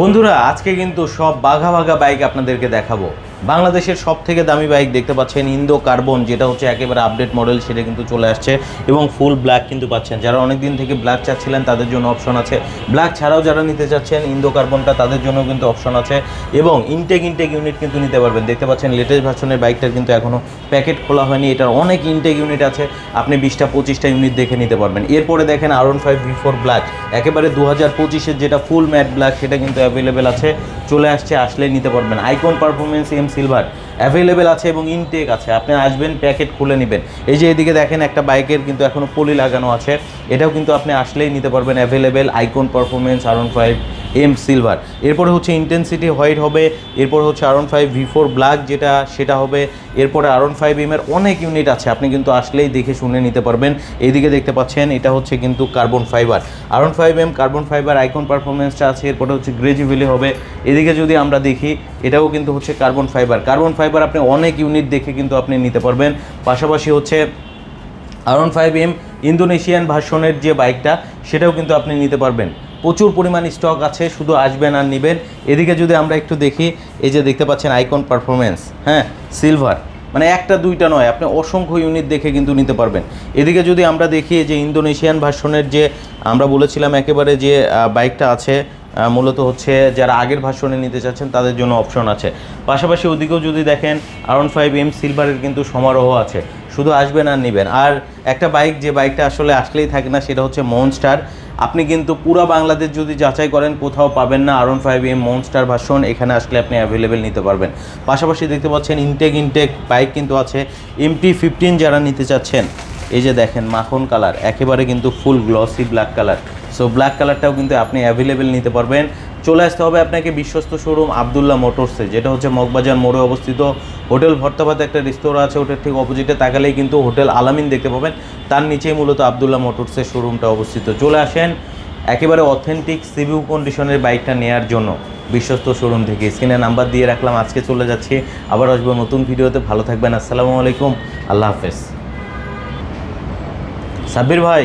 বন্ধুরা আজকে কিন্তু সব বাঘা বাঘা বাইক আপনাদেরকে দেখাবো। বাংলাদেশের সব থেকে দামি বাইক দেখতে পাচ্ছেন ইন্দো কার্বন যেটা হচ্ছে একেবারে আপডেট মডেল সেটা কিন্তু চলে আসছে এবং ফুল ব্ল্যাক কিন্তু পাচ্ছেন। যারা অনেক দিন থেকে ব্ল্যাক চাচ্ছিলেন, তাদের জন্য অপশন আছে। ব্ল্যাক ছাড়াও যারা নিতে চাচ্ছেন ইন্দো কার্বনটা তাদের জন্য কিন্তু অপশন আছে এবং ইনটেক ইনটেক ইউনিট কিন্তু নিতে পারবেন। দেখতে পাচ্ছেন লেটেস্ট ভার্সনের বাইকটার কিন্তু এখনও প্যাকেট খোলা হয়নি। এটার অনেক ইনটেক ইউনিট আছে, আপনি বিশটা, পঁচিশটা ইউনিট দেখে নিতে পারবেন। এরপরে দেখেন R one five V four black একেবারে দু হাজার পঁচিশের যেটা ফুল ম্যাট ব্ল্যাক সেটা কিন্তু অ্যাভেলেবেল আছে। চলে আসছে আসলেই নিতে পারবেন। Icon performance M silver available আছে এবং ইনটেক আছে। আপনি আসবেন প্যাকেট খুলে নেবেন। এই যে এদিকে দেখেন, একটা বাইকের কিন্তু এখনও পলি লাগানো আছে। এটাও কিন্তু আপনি আসলেই নিতে পারবেন available icon performance R one five M silver এরপরে হচ্ছে ইন্টেন্সিটি হোয়াইট হবে, এরপর হচ্ছে R one five V four black যেটা, সেটা হবে। এরপরে আর ওয়ান ফাইভ এম এর অনেক ইউনিট আছে, আপনি কিন্তু আসলেই দেখে শুনে নিতে পারবেন। এইদিকে দেখতে পাচ্ছেন, এটা হচ্ছে কিন্তু carbon fibre R one five M carbon fibre icon পারফরমেন্সটা আছে, এরপরে হচ্ছে গ্রেজিভিলি হবে। এদিকে যদি আমরা দেখি, এটাও কিন্তু হচ্ছে কার্বন ফাইবার কার্বন ফাইবার আপনি অনেক ইউনিট দেখে কিন্তু আপনি নিতে পারবেন। পাশাপাশি হচ্ছে R one five M Indonesian ভার্সনের যে বাইকটা, সেটাও কিন্তু আপনি নিতে পারবেন। প্রচুর পরিমাণ স্টক আছে, শুধু আসবেন আর নেবেন। এদিকে যদি আমরা একটু দেখি, এই যে দেখতে পাচ্ছেন আইকন পারফরমেন্স হ্যাঁ সিলভার মানে একটা, দুইটা নয়, আপনি অসংখ্য ইউনিট দেখে কিন্তু নিতে পারবেন। এদিকে যদি আমরা দেখি যে ইন্দোনেশিয়ান ভার্সনের যে আমরা বলেছিলাম একেবারে যে বাইকটা আছে মূলত হচ্ছে যারা আগের ভাষণে নিতে চাচ্ছেন, তাদের জন্য অপশন আছে। পাশাপাশি ওদিকেও যদি দেখেন আরন ফাইভ এম সিলভারের কিন্তু সমারোহ আছে। শুধু আসবেন আর নেবেন। আর একটা বাইক যে বাইকটা আসলে আসলেই থাকে না, সেটা হচ্ছে মনস্টার আপনি কিন্তু পুরো বাংলাদেশ যদি যাচাই করেন, কোথাও পাবেন না আরন ফাইভ এম মনস্টার ভার্সন এখানে আসলে আপনি অ্যাভেলেবেল নিতে পারবেন। পাশাপাশি দেখতে পাচ্ছেন ইনটেক ইনটেক বাইক কিন্তু আছে। এমটি ফিফটিন যারা নিতে চাচ্ছেন এই যে দেখেন মাখন কালার, একেবারে কিন্তু full glossy black colour so black কালারটাও কিন্তু আপনি অ্যাভেলেবেল নিতে পারবেন। চলে আসতে হবে আপনাকে বিশ্বস্ত শোরুম আবদুল্লাহ মোটরসে, যেটা হচ্ছে মগবাজার মোড়ে অবস্থিত। হোটেল ভর্তাভাতে একটা রেস্তোরাঁ আছে, ওটার ঠিক অপোজিটে তাকালেই কিন্তু হোটেল আলামিন দেখতে পাবেন। তার নিচেই মূলত আবদুল্লাহ মোটরসের শোরুমটা অবস্থিত। চলে আসেন একেবারে অথেন্টিক সিভিউ কন্ডিশনের বাইকটা নেয়ার জন্য। বিশ্বস্ত শোরুম থেকে। স্ক্রিনে নাম্বার দিয়ে রাখলাম, আজকে চলে যাচ্ছি। আবার আসব নতুন ভিডিওতে ভালো থাকবেন, আসসালামু আলাইকুম। আল্লাহ হাফেজ। সাব্বির ভাই।